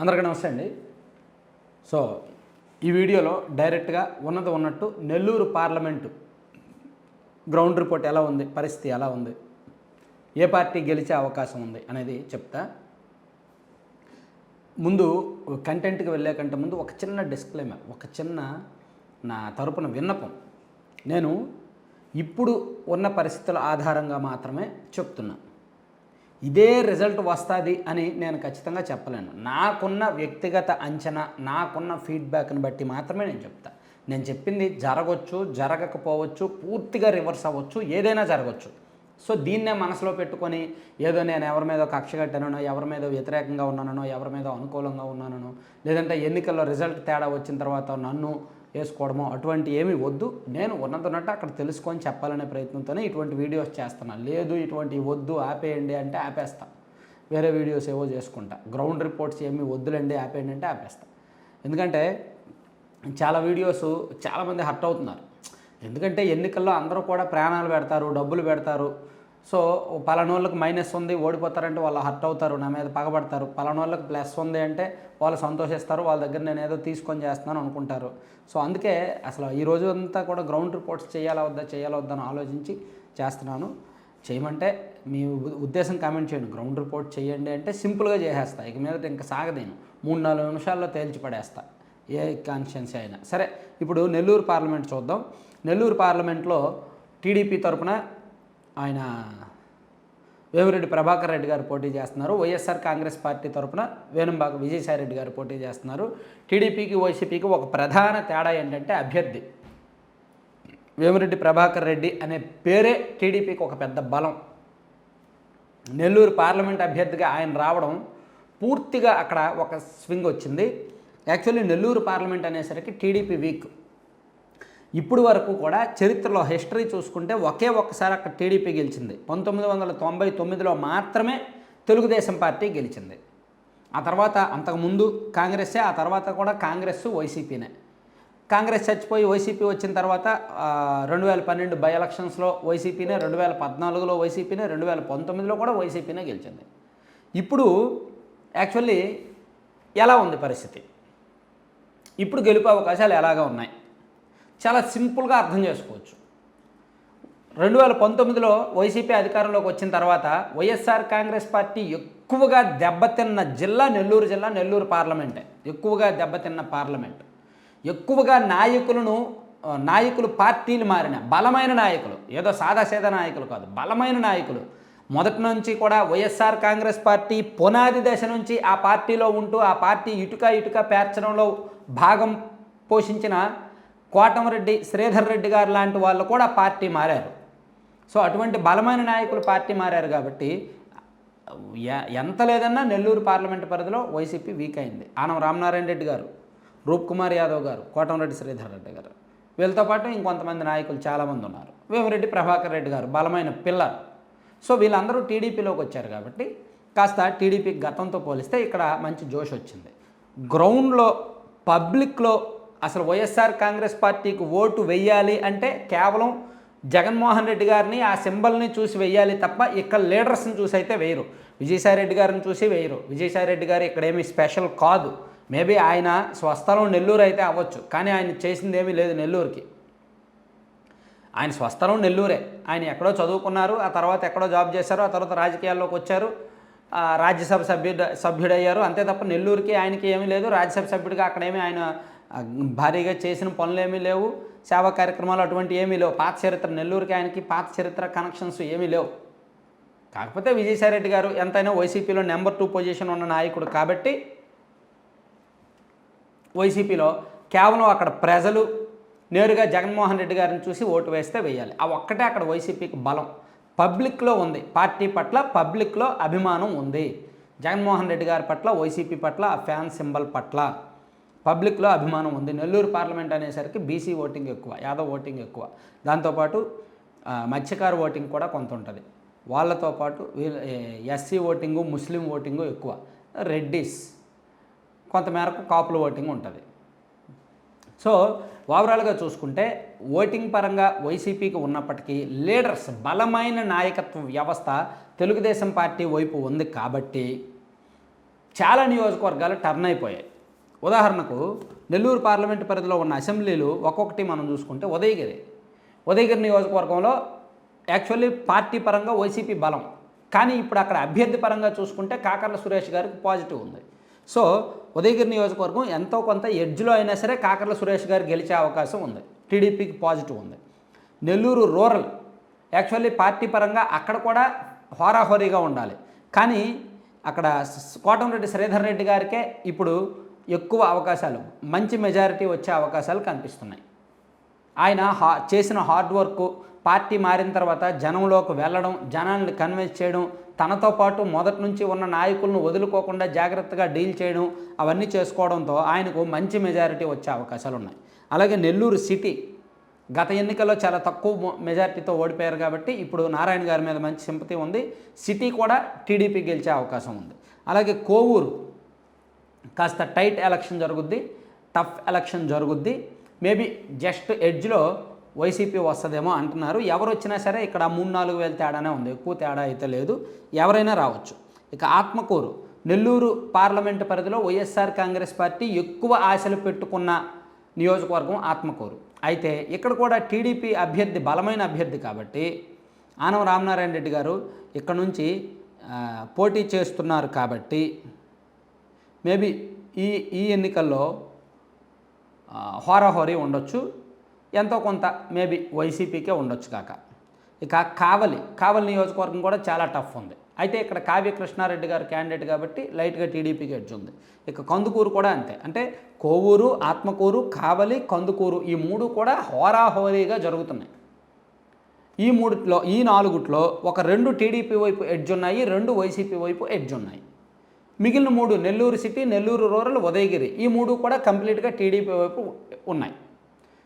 అందరికీ నమస్తే అండి. సో ఈ వీడియోలో డైరెక్ట్గా ఉన్నది ఉన్నట్టు నెల్లూరు పార్లమెంటు గ్రౌండ్ రిపోర్ట్ ఎలా ఉంది పరిస్థితి ఎలా ఉంది ఏ పార్టీ గెలిచే అవకాశం ఉంది అనేది చెప్తా. ముందు కంటెంట్కి వెళ్ళే కంటే ముందు ఒక చిన్న డిస్క్లైమర్ ఒక చిన్న నా తరపున విన్నపం. నేను ఇప్పుడు ఉన్న పరిస్థితుల ఆధారంగా మాత్రమే చెప్తున్నాను ఇదే రిజల్ట్ వస్తుంది అని నేను ఖచ్చితంగా చెప్పలేను. నాకున్న వ్యక్తిగత అంచనా నాకున్న ఫీడ్బ్యాక్ని బట్టి మాత్రమే నేను చెప్తా. నేను చెప్పింది జరగవచ్చు జరగకపోవచ్చు పూర్తిగా రివర్స్ అవ్వచ్చు ఏదైనా జరగవచ్చు సో దీన్నే మనసులో పెట్టుకొని ఏదో నేను ఎవరి మీద కక్ష కట్టానో ఎవరి మీద వ్యతిరేకంగా ఉన్నానో ఎవరి మీద అనుకూలంగా ఉన్నానో లేదంటే ఎన్నికల్లో రిజల్ట్ తేడా వచ్చిన తర్వాత నన్ను వేసుకోవడమో అటువంటి ఏమి వద్దు. నేను ఉన్నట్టున్నట్టు అక్కడ తెలుసుకొని చెప్పాలనే ప్రయత్నంతోనే ఇటువంటి వీడియోస్ చేస్తున్నాను లేదు ఇటువంటి వద్దు ఆపేయండి అంటే ఆపేస్తా. వేరే వీడియోస్ ఏవో చేసుకుంటా. గ్రౌండ్ రిపోర్ట్స్ ఏమి వద్దులండి ఆపేయండి అంటే ఆపేస్తా. ఎందుకంటే చాలా వీడియోస్ చాలామంది హర్ట్ అవుతున్నారు. ఎందుకంటే ఎన్నికల్లో అందరూ కూడా ప్రాణాలు పెడతారు డబ్బులు పెడతారు. సో పలానోళ్ళకి మైనస్ ఉంది ఓడిపోతారంటే వాళ్ళు హర్ట్ అవుతారు నా మీద పగబడతారు. పలానోళ్ళకి ప్లస్ ఉంది అంటే వాళ్ళు సంతోషిస్తారు వాళ్ళ దగ్గర నేను ఏదో తీసుకొని చేస్తున్నాను అనుకుంటారు. సో అందుకే అసలు ఈ రోజు అంతా కూడా గ్రౌండ్ రిపోర్ట్స్ చేయాలా వద్దా చేయాలా వద్దా అని ఆలోచించి చేస్తున్నాను. చేయమంటే మీ ఉద్దేశం కామెంట్ చేయండి. గ్రౌండ్ రిపోర్ట్ చేయండి అంటే సింపుల్గా చేసేస్తా. ఇక మీద ఇంకా సాగదేను. మూడు నాలుగు నిమిషాల్లో తేల్చి పడేస్తా. ఏ కాన్షియన్స్ అయినా. సరే ఇప్పుడు నెల్లూరు పార్లమెంట్ చూద్దాం. నెల్లూరు పార్లమెంట్లో టీడీపీ తరపున ఆయన వేమిరెడ్డి ప్రభాకర్ రెడ్డి గారు పోటీ చేస్తున్నారు. వైఎస్ఆర్ కాంగ్రెస్ పార్టీ తరపున వేణుంబాక విజయసాయి రెడ్డి గారు పోటీ చేస్తున్నారు. టీడీపీకి వైసీపీకి ఒక ప్రధాన తేడా ఏంటంటే అభ్యర్థి. వేమిరెడ్డి ప్రభాకర్ రెడ్డి అనే పేరే టీడీపీకి ఒక పెద్ద బలం. నెల్లూరు పార్లమెంట్ అభ్యర్థిగా ఆయన రావడం పూర్తిగా అక్కడ ఒక స్వింగ్ వచ్చింది. యాక్చువల్లీ నెల్లూరు పార్లమెంట్ అనేసరికి టీడీపీ వీక్. ఇప్పుడు వరకు కూడా చరిత్రలో హిస్టరీ చూసుకుంటే ఒకే ఒక్కసారి అక్కడ టీడీపీ గెలిచింది. పంతొమ్మిది వందల తొంభై తొమ్మిదిలో మాత్రమే తెలుగుదేశం పార్టీ గెలిచింది. ఆ తర్వాత అంతకుముందు కాంగ్రెస్సే ఆ తర్వాత కూడా కాంగ్రెస్ వైసీపీనే. కాంగ్రెస్ చచ్చిపోయి వైసీపీ వచ్చిన తర్వాత రెండు వేల పన్నెండు బై ఎలక్షన్స్లో వైసీపీనే రెండు వేల పద్నాలుగులో వైసీపీనే రెండు వేల పంతొమ్మిదిలో కూడా వైసీపీనే గెలిచింది. ఇప్పుడు యాక్చువల్లీ ఎలా ఉంది పరిస్థితి? ఇప్పుడు గెలుపు అవకాశాలు ఎలాగా ఉన్నాయి? చాలా సింపుల్గా అర్థం చేసుకోవచ్చు. రెండు వేల పంతొమ్మిదిలో వైసీపీ అధికారంలోకి వచ్చిన తర్వాత వైఎస్ఆర్ కాంగ్రెస్ పార్టీ ఎక్కువగా దెబ్బతిన్న జిల్లా నెల్లూరు జిల్లా నెల్లూరు పార్లమెంటే. ఎక్కువగా దెబ్బతిన్న పార్లమెంట్. ఎక్కువగా నాయకులను నాయకులు పార్టీలు మారిన బలమైన నాయకులు ఏదో సాదాసీదా నాయకులు కాదు బలమైన నాయకులు. మొదటి నుంచి కూడా వైఎస్ఆర్ కాంగ్రెస్ పార్టీ పునాది దశ నుంచి ఆ పార్టీలో ఉంటూ ఆ పార్టీ ఇటుక ఇటుక పేర్చడంలో భాగం పోషించిన కోటమరెడ్డి శ్రీధర్ రెడ్డి గారు లాంటి వాళ్ళు కూడా పార్టీ మారారు. సో అటువంటి బలమైన నాయకులు పార్టీ మారారు కాబట్టి ఎంత లేదన్నా నెల్లూరు పార్లమెంట్ పరిధిలో వైసీపీ వీక్ అయింది. ఆనం రామనారాయణ రెడ్డి గారు రూప్ కుమార్ యాదవ్ గారు కోటంరెడ్డి శ్రీధర్ రెడ్డి గారు. వీళ్ళతో పాటు ఇంకొంతమంది నాయకులు చాలామంది ఉన్నారు. వేమిరెడ్డి ప్రభాకర్ రెడ్డి గారు బలమైన పిల్లర్ సో వీళ్ళందరూ టీడీపీలోకి వచ్చారు కాబట్టి కాస్త టీడీపీ గతంతో పోలిస్తే ఇక్కడ మంచి జోష్ వచ్చింది. గ్రౌండ్లో పబ్లిక్లో అసలు వైఎస్ఆర్ కాంగ్రెస్ పార్టీకి ఓటు వెయ్యాలి అంటే కేవలం జగన్మోహన్ రెడ్డి గారిని ఆ సింబల్ని చూసి వెయ్యాలి తప్ప ఇక్కడ లీడర్స్ని చూసి అయితే వేయరు. విజయసాయి రెడ్డి గారిని చూసి వేయరు. విజయసాయి రెడ్డి గారు ఇక్కడేమీ స్పెషల్ కాదు. మేబీ ఆయన స్వస్థలం నెల్లూరు అయితే అవ్వచ్చు కానీ ఆయన చేసింది ఏమీ లేదు నెల్లూరుకి. ఆయన స్వస్థలం నెల్లూరే. ఆయన ఎక్కడో చదువుకున్నారు ఆ తర్వాత ఎక్కడో జాబ్ చేశారు ఆ తర్వాత రాజకీయాల్లోకి వచ్చారు ఆ, రాజ్యసభ సభ్యుడు సభ్యుడయ్యారు. అంతే తప్ప నెల్లూరుకి ఆయనకి ఏమీ లేదు. రాజ్యసభ సభ్యుడిగా అక్కడేమీ ఆయన భారీగా చేసిన పనులు ఏమీ లేవు. సేవా కార్యక్రమాలు అటువంటి ఏమీ లేవు. పాత చరిత్ర నెల్లూరుకి ఆయనకి పాత చరిత్ర కనెక్షన్స్ ఏమీ లేవు. కాకపోతే విజయసాయి రెడ్డి గారు ఎంతైనా వైసీపీలో నెంబర్ టూ పొజిషన్ ఉన్న నాయకుడు కాబట్టి వైసీపీలో కేవలం అక్కడ ప్రజలు నేరుగా జగన్మోహన్ రెడ్డి గారిని చూసి ఓటు వేస్తే వేయాలి. ఆ ఒక్కటే అక్కడ వైసీపీకి బలం. పబ్లిక్లో ఉంది. పార్టీ పట్ల పబ్లిక్లో అభిమానం ఉంది. జగన్మోహన్ రెడ్డి గారి పట్ల వైసీపీ పట్ల ఆ ఫ్యాన్ సింబల్ పట్ల. పబ్లిక్లో అభిమానం ఉంది. నెల్లూరు పార్లమెంట్ అనేసరికి బీసీ ఓటింగ్ ఎక్కువ యాదవ్ ఓటింగ్ ఎక్కువ. దాంతోపాటు మత్స్యకారు ఓటింగ్ కూడా కొంత ఉంటుంది. వాళ్ళతో పాటు ఎస్సీ ఓటింగు ముస్లిం ఓటింగు ఎక్కువ. రెడ్డిస్ కొంతమేరకు కాపుల ఓటింగ్ ఉంటుంది. సో ఓవరాల్గా చూసుకుంటే ఓటింగ్ పరంగా వైసీపీకి ఉన్నప్పటికీ లీడర్స్ బలమైన నాయకత్వ వ్యవస్థ తెలుగుదేశం పార్టీ వైపు ఉంది కాబట్టి చాలా నియోజకవర్గాలు టర్న్ అయిపోయాయి. ఉదాహరణకు నెల్లూరు పార్లమెంటు పరిధిలో ఉన్న అసెంబ్లీలు ఒక్కొక్కటి మనం చూసుకుంటే ఉదయగిరి. ఉదయగిరి నియోజకవర్గంలో యాక్చువల్లీ పార్టీ పరంగా వైసీపీ బలం. కానీ ఇప్పుడు అక్కడ అభ్యర్థి పరంగా చూసుకుంటే కాకర్ల సురేష్ గారికి పాజిటివ్ ఉంది. సో ఉదయగిరి నియోజకవర్గం ఎంతో కొంత ఎడ్జ్లో అయినా సరే కాకర్ల సురేష్ గారు గెలిచే అవకాశం ఉంది. టీడీపీకి పాజిటివ్ ఉంది. నెల్లూరు రూరల్ యాక్చువల్లీ పార్టీ పరంగా అక్కడ కూడా హోరాహోరీగా ఉండాలి. కానీ అక్కడ కోటంరెడ్డి శ్రీధర్ రెడ్డి గారికే ఇప్పుడు ఎక్కువ అవకాశాలు మంచి మెజారిటీ వచ్చే అవకాశాలు కనిపిస్తున్నాయి. ఆయన హా చేసిన హార్డ్ వర్క్ పార్టీ మారిన తర్వాత జనంలోకి వెళ్ళడం జనాన్ని కన్విన్స్ చేయడం తనతో పాటు మొదటి నుంచి ఉన్న నాయకులను వదులుకోకుండా జాగ్రత్తగా డీల్ చేయడం అవన్నీ చేసుకోవడంతో ఆయనకు మంచి మెజారిటీ వచ్చే అవకాశాలు ఉన్నాయి. అలాగే నెల్లూరు సిటీ గత ఎన్నికల్లో చాలా తక్కువ మొ- మెజారిటీతో ఓడిపోయారు కాబట్టి ఇప్పుడు నారాయణ గారి మీద మంచి సింపతి ఉంది. సిటీ కూడా టీడీపీ గెలిచే అవకాశం ఉంది. అలాగే కోవూరు కాస్త టైట్ ఎలక్షన్ జరుగుద్ది టఫ్ ఎలక్షన్ జరుగుద్ది. మేబీ జస్ట్ ఎడ్జ్లో వైసీపీ వస్తుందేమో అంటున్నారు. ఎవరు వచ్చినా సరే ఇక్కడ మూడు నాలుగు వేల తేడానే ఉంది. ఎక్కువ తేడా అయితే లేదు. ఎవరైనా రావచ్చు. ఇక ఆత్మకూరు. నెల్లూరు పార్లమెంటు పరిధిలో వైఎస్ఆర్ కాంగ్రెస్ పార్టీ ఎక్కువ ఆశలు పెట్టుకున్న నియోజకవర్గం ఆత్మకూరు. అయితే ఇక్కడ కూడా టీడీపీ అభ్యర్థి బలమైన అభ్యర్థి కాబట్టి ఆనవ రామనారాయణ రెడ్డి గారు ఇక్కడ నుంచి పోటీ చేస్తున్నారు కాబట్టి మేబీ ఈ ఈ ఎన్నికల్లో హోరాహోరీ ఉండొచ్చు. ఎంతో కొంత మేబీ వైసీపీకే ఉండొచ్చు కాక. ఇక కావలి కావలి నియోజకవర్గం కూడా చాలా టఫ్ ఉంది. అయితే ఇక్కడ కావ్య కృష్ణారెడ్డి గారు క్యాండిడేట్ కాబట్టి లైట్గా టీడీపీకి ఎడ్జ్ ఉంది. ఇక కందుకూరు కూడా అంతే. అంటే కోవూరు ఆత్మకూరు కావలి కందుకూరు ఈ మూడు కూడా హోరాహోరీగా జరుగుతున్నాయి. ఈ మూడిట్లో ఈ నాలుగుట్లో ఒక రెండు టీడీపీ వైపు ఎడ్జ్ ఉన్నాయి రెండు వైసీపీ వైపు ఎడ్జ్ ఉన్నాయి. మిగిలిన మూడు నెల్లూరు సిటీ నెల్లూరు రూరల్ ఉదయగిరి. ఈ మూడు కూడా కంప్లీట్గా టీడీపీ వైపు ఉన్నాయి.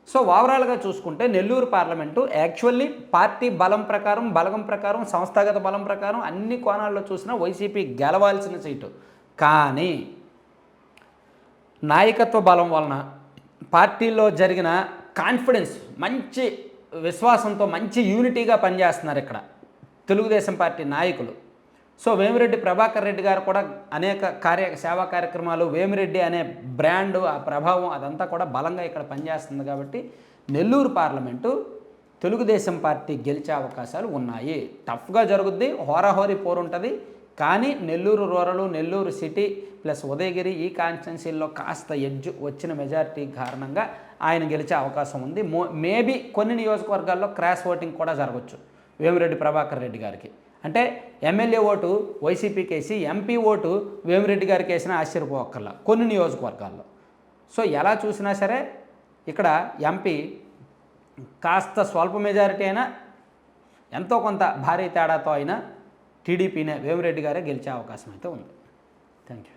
సో ఓవరాల్గా చూసుకుంటే నెల్లూరు పార్లమెంటు యాక్చువల్లీ పార్టీ బలం ప్రకారం బలగం ప్రకారం సంస్థాగత బలం ప్రకారం అన్ని కోణాల్లో చూసినా వైసీపీ గెలవాల్సిన సీటు. కానీ నాయకత్వ బలం వలన పార్టీలో జరిగిన కాన్ఫిడెన్స్ మంచి విశ్వాసంతో మంచి యూనిటీగా పనిచేస్తున్నారు ఇక్కడ తెలుగుదేశం పార్టీ నాయకులు. సో వేమిరెడ్డి ప్రభాకర్ రెడ్డి గారు కూడా అనేక కార్య సేవా కార్యక్రమాలు వేమిరెడ్డి అనే బ్రాండ్ ఆ ప్రభావం అదంతా కూడా బలంగా ఇక్కడ పనిచేస్తుంది కాబట్టి నెల్లూరు పార్లమెంటు తెలుగుదేశం పార్టీ గెలిచే అవకాశాలు ఉన్నాయి. టఫ్గా జరుగుద్ది హోరాహోరీ పోరు ఉంటుంది కానీ Nellore rural Nellore city plus Udayagiri ఈ కాన్స్టిట్యున్సీల్లో కాస్త ఎడ్జ్ వచ్చిన మెజారిటీ కారణంగా ఆయన గెలిచే అవకాశం ఉంది. మో మేబీ కొన్ని నియోజకవర్గాల్లో క్రాస్ ఓటింగ్ కూడా జరగవచ్చు వేమిరెడ్డి ప్రభాకర్ రెడ్డి గారికి. అంటే ఎమ్మెల్యే ఓటు వైసీపీకి వేసి ఎంపీ ఓటు వేమిరెడ్డి గారికి వేసిన ఆశ్చర్యపోక్కర్లా. కొన్ని నియోజకవర్గాల్లో. సో ఎలా చూసినా సరే ఇక్కడ ఎంపీ కాస్త స్వల్ప మెజారిటీ అయినా ఎంతో కొంత భారీ తేడాతో అయినా టీడీపీనే వేమిరెడ్డి గారే గెలిచే అవకాశం అయితే ఉంది. Thank you